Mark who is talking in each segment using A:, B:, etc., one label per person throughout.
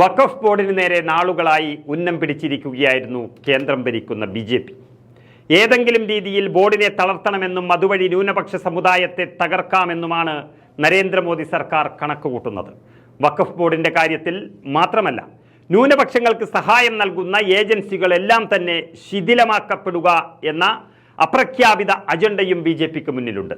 A: വഖഫ് ബോർഡിന് നേരെ നാളുകളായി ഉന്നം പിടിച്ചിരിക്കുകയായിരുന്നു കേന്ദ്രം ഭരിക്കുന്ന ബി ജെ പി. ഏതെങ്കിലും രീതിയിൽ ബോർഡിനെ തളർത്തണമെന്നും അതുവഴി ന്യൂനപക്ഷ സമുദായത്തെ തകർക്കാമെന്നുമാണ് നരേന്ദ്രമോദി സർക്കാർ കണക്കുകൂട്ടുന്നത്. വഖഫ് ബോർഡിന്റെ കാര്യത്തിൽ മാത്രമല്ല ന്യൂനപക്ഷങ്ങൾക്ക് സഹായം നൽകുന്ന ഏജൻസികളെല്ലാം തന്നെ ശിഥിലമാക്കപ്പെടുക എന്ന അപ്രഖ്യാപിത അജണ്ടയും ബി മുന്നിലുണ്ട്.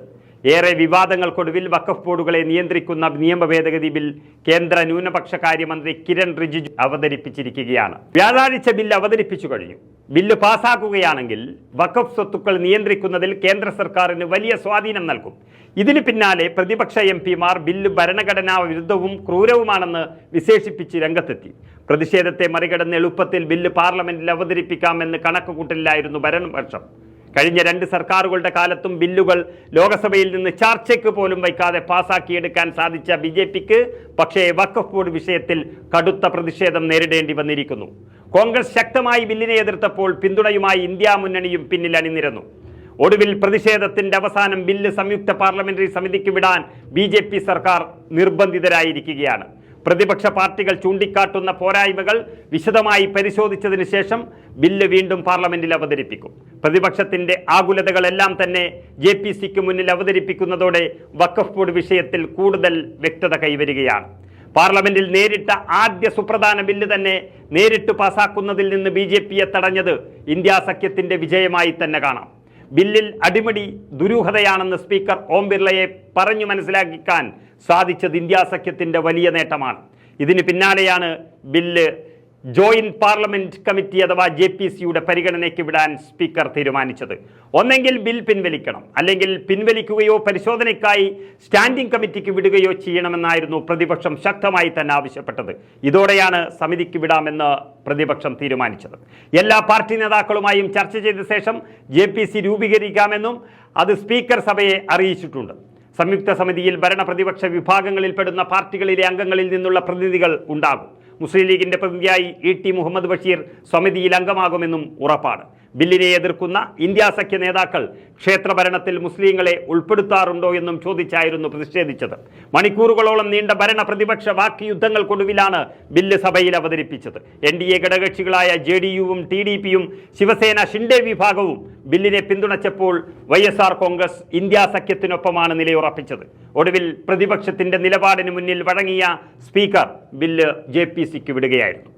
A: ഏറെ വിവാദങ്ങൾക്കൊടുവിൽ വഖഫ് ബോർഡുകളെ നിയന്ത്രിക്കുന്ന നിയമ ഭേദഗതി ബിൽ കേന്ദ്ര ന്യൂനപക്ഷ കാര്യമന്ത്രി കിരൺ റിജിജു അവതരിപ്പിച്ചിരിക്കുകയാണ്. വ്യാഴാഴ്ച ബില്ല് അവതരിപ്പിച്ചു കഴിഞ്ഞു. ബില്ല് പാസാക്കുകയാണെങ്കിൽ വഖഫ് സ്വത്തുക്കൾ നിയന്ത്രിക്കുന്നതിൽ കേന്ദ്ര സർക്കാരിന് വലിയ സ്വാധീനം നൽകും. ഇതിന് പിന്നാലെ പ്രതിപക്ഷ എം പിമാർ ബില്ല് ഭരണഘടനാ വിരുദ്ധവും ക്രൂരവുമാണെന്ന് വിശേഷിപ്പിച്ച് രംഗത്തെത്തി. പ്രതിഷേധത്തെ മറികടന്ന് എളുപ്പത്തിൽ ബില്ല് പാർലമെന്റിൽ അവതരിപ്പിക്കാമെന്ന് കണക്കുകൂട്ടലിലായിരുന്നു ഭരണപക്ഷം. കഴിഞ്ഞ രണ്ട് സർക്കാരുകളുടെ കാലത്തും ബില്ലുകൾ ലോകസഭയിൽ നിന്ന് ചർച്ചയ്ക്ക് പോലും വയ്ക്കാതെ പാസാക്കിയെടുക്കാൻ സാധിച്ച ബി ജെ പിക്ക് പക്ഷേ വഖഫ് ബോർഡ് വിഷയത്തിൽ കടുത്ത പ്രതിഷേധം നേരിടേണ്ടി വന്നിരിക്കുന്നു. കോൺഗ്രസ് ശക്തമായി ബില്ലിനെ എതിർത്തപ്പോൾ പിന്തുണയുമായി ഇന്ത്യ മുന്നണിയും പിന്നിൽ അണിനിരന്നു. ഒടുവിൽ പ്രതിഷേധത്തിന്റെ അവസാനം ബില്ല് സംയുക്ത പാർലമെന്ററി സമിതിക്ക് വിടാൻ ബി സർക്കാർ നിർബന്ധിതരായിരിക്കുകയാണ്. പ്രതിപക്ഷ പാർട്ടികൾ ചൂണ്ടിക്കാട്ടുന്ന പോരായ്മകൾ വിശദമായി പരിശോധിച്ചതിന് ശേഷം ബില്ല് വീണ്ടും പാർലമെന്റിൽ അവതരിപ്പിക്കും. പ്രതിപക്ഷത്തിന്റെ ആകുലതകളെല്ലാം തന്നെ ജെ പി സിക്ക് മുന്നിൽ അവതരിപ്പിക്കുന്നതോടെ വഖഫ് ബോർഡ് വിഷയത്തിൽ കൂടുതൽ വ്യക്തത കൈവരികയാണ്. പാർലമെന്റിൽ നേരിട്ട ആദ്യ സുപ്രധാന ബില്ല് തന്നെ നേരിട്ട് പാസാക്കുന്നതിൽ നിന്ന് ബി തടഞ്ഞത് ഇന്ത്യ സഖ്യത്തിന്റെ വിജയമായി തന്നെ കാണാം. ബില്ലിൽ അടിമടി ദുരൂഹതയാണെന്ന് സ്പീക്കർ ഓം ബിർളയെ പറഞ്ഞു മനസ്സിലാക്കിക്കാൻ സാധിച്ചത് ഇന്ത്യ സഖ്യത്തിന്റെ വലിയ നേട്ടമാണ്. ഇതിന് പിന്നാലെയാണ് ബില്ല് ജോയിന്റ് പാർലമെന്റ് കമ്മിറ്റി അഥവാ ജെ പി സിയുടെ പരിഗണനയ്ക്ക് വിടാൻ സ്പീക്കർ തീരുമാനിച്ചത്. ഒന്നെങ്കിൽ ബിൽ പിൻവലിക്കണം അല്ലെങ്കിൽ പിൻവലിക്കുകയോ പരിശോധനയ്ക്കായി സ്റ്റാൻഡിംഗ് കമ്മിറ്റിക്ക് വിടുകയോ ചെയ്യണമെന്നായിരുന്നു പ്രതിപക്ഷം ശക്തമായി തന്നെ ആവശ്യപ്പെട്ടത്. ഇതോടെയാണ് സമിതിക്ക് വിടാമെന്ന് പ്രതിപക്ഷം തീരുമാനിച്ചത്. എല്ലാ പാർട്ടി നേതാക്കളുമായും ചർച്ച ചെയ്ത ശേഷം ജെ പി സി രൂപീകരിക്കാമെന്നും അത് സ്പീക്കർ സഭയെ അറിയിച്ചിട്ടുണ്ട്. സംയുക്ത സമിതിയിൽ ഭരണ പ്രതിപക്ഷ വിഭാഗങ്ങളിൽപ്പെടുന്ന പാർട്ടികളിലെ അംഗങ്ങളിൽ നിന്നുള്ള പ്രതിനിധികൾ ഉണ്ടാകും. മുസ്ലിം ലീഗിന്റെ പ്രതിനിധിയായി ഇ ടി മുഹമ്മദ് ബഷീർ സമിതിയിൽ അംഗമാകുമെന്നും ഉറപ്പാണ് ബില്ലിനെ എതിർക്കുന്ന ഇന്ത്യ സഖ്യ നേതാക്കൾ ക്ഷേത്രഭരണത്തിൽ മുസ്ലിങ്ങളെ ഉൾപ്പെടുത്താറുണ്ടോ എന്നും ചോദിച്ചായിരുന്നു പ്രതിഷേധിച്ചത്. മണിക്കൂറുകളോളം നീണ്ട ഭരണ പ്രതിപക്ഷ വാക്ക് യുദ്ധങ്ങൾക്കൊടുവിലാണ് ബില്ല് സഭയിൽ അവതരിപ്പിച്ചത്. എൻ ഡി എ ഘടകകക്ഷികളായ ജെ ഡി യുവും ടി ഡി പിയും ശിവസേന ഷിൻഡെ വിഭാഗവും ബില്ലിനെ പിന്തുണച്ചപ്പോൾ Y S R Congress India സഖ്യത്തിനൊപ്പമാണ് നിലയുറപ്പിച്ചത്. ഒടുവിൽ പ്രതിപക്ഷത്തിന്റെ നിലപാടിന് മുന്നിൽ വഴങ്ങിയ സ്പീക്കർ ബില്ല് ജെ പി സിക്ക് വിടുകയായിരുന്നു.